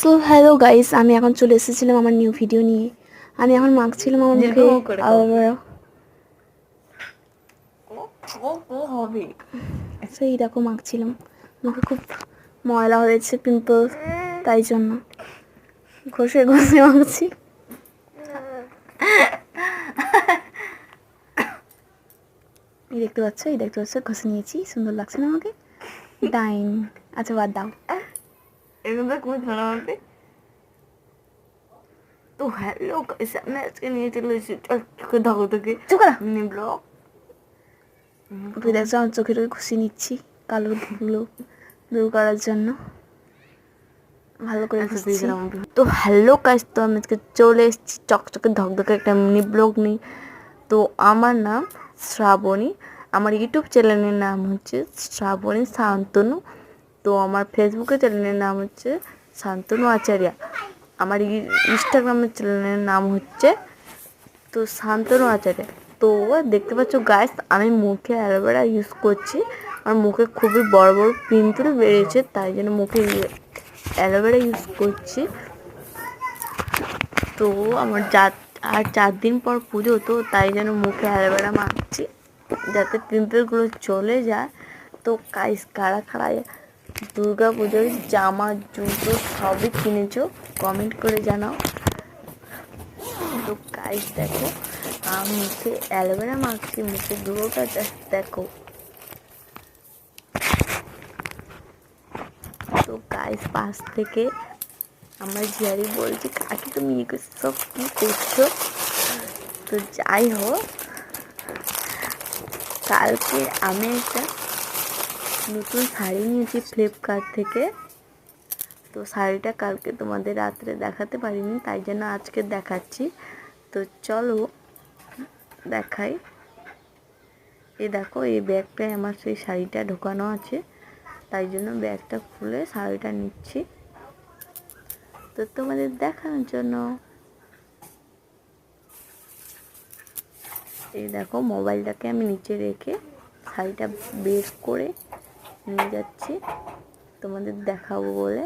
So hello guys আমি এখন চলে এসেছিলাম আমার নিউ ভিডিও নিয়ে। আমি এখন মাখছিলাম আমার মুখে ও হবে। দেখো মাখছিলাম। মুখে খুব ময়লা হয়েছে পিম্পল তাই জন্য। ঘষে ঘষে মাখছি। এই দেখতে পাচ্ছ এই দেখতে পাচ্ছ ঘষে নিয়েছি সুন্দর লাগছে না আমাকে। ডাইন আচ্ছা বাদ দাও। তো হ্যালো গাইস আমি আজকে নিয়ে চলে এসেছি চল চোখে ধকো তোকে চুপ করা ব্লগ তুই দেখছ আমার চোখে টোকে খুশি নিচ্ছি কালো ধুলো দূর করার জন্য ভালো করে ঘষছি। তো হ্যালো গাইস তো আমি আজকে চলে এসেছি চকচকে ধকধকে একটা মিনি ব্লগ নিই তো আমার নাম শ্রাবণী আমার ইউটিউব চ্যানেলের নাম হচ্ছে শ্রাবণী শান্তনু তো আমার ফেসবুকের চ্যানেলের নাম হচ্ছে শান্তনু আচার্য। আমার ইনস্টাগ্রামের চ্যানেলের নাম হচ্ছে তো শান্তনু আচার্য। তো দেখতে পাচ্ছ গাইস আমি মুখে অ্যালোভেরা ইউজ করছি। আমার মুখে খুবই বড় বড় পিম্পল বেরিয়েছে, তাই জন্য মুখে অ্যালোভেরা ইউজ করছি। তো আমার যা আর চার দিন পর পুজো, তো তাই জন্য মুখে অ্যালোভেরা মাখছি। যাতে পিম্পলগুলো চলে যায়। তো কাইস কারা কারা দুর্গা পুজোর জামা, জুতো সবই কিনেছো? কমেন্ট করে জানাও। তো গাইস দেখো মুখে অ্যালোভেরা মাখছি মুখে গ্লোটা দেখো তো গাইস পাশ থেকে আমার ঝিয়ারি বলছে, কাকি, তুমি সব কী করছ? তো যাই হোক, কালকে আমি একটা নতুন শাড়ি নিয়েছি ফ্লিপকার্ট থেকে। তো শাড়িটা কালকে তোমাদের রাত্রে দেখাতে পারিনি, তাই জন্য আজকে দেখাচ্ছি। তো চলো দেখাই। এই দেখো, এই ব্যাগটায় আমার সেই শাড়িটা ঢোকানো আছে, তাই জন্য ব্যাগটা খুলে শাড়িটা নিচ্ছি। তো তোমাদের দেখানোর জন্য এই দেখো, মোবাইলটাকে আমি নিচে রেখে শাড়িটা বের করে নিয়ে যাচ্ছি। তোমাদের দেখাবো বলে।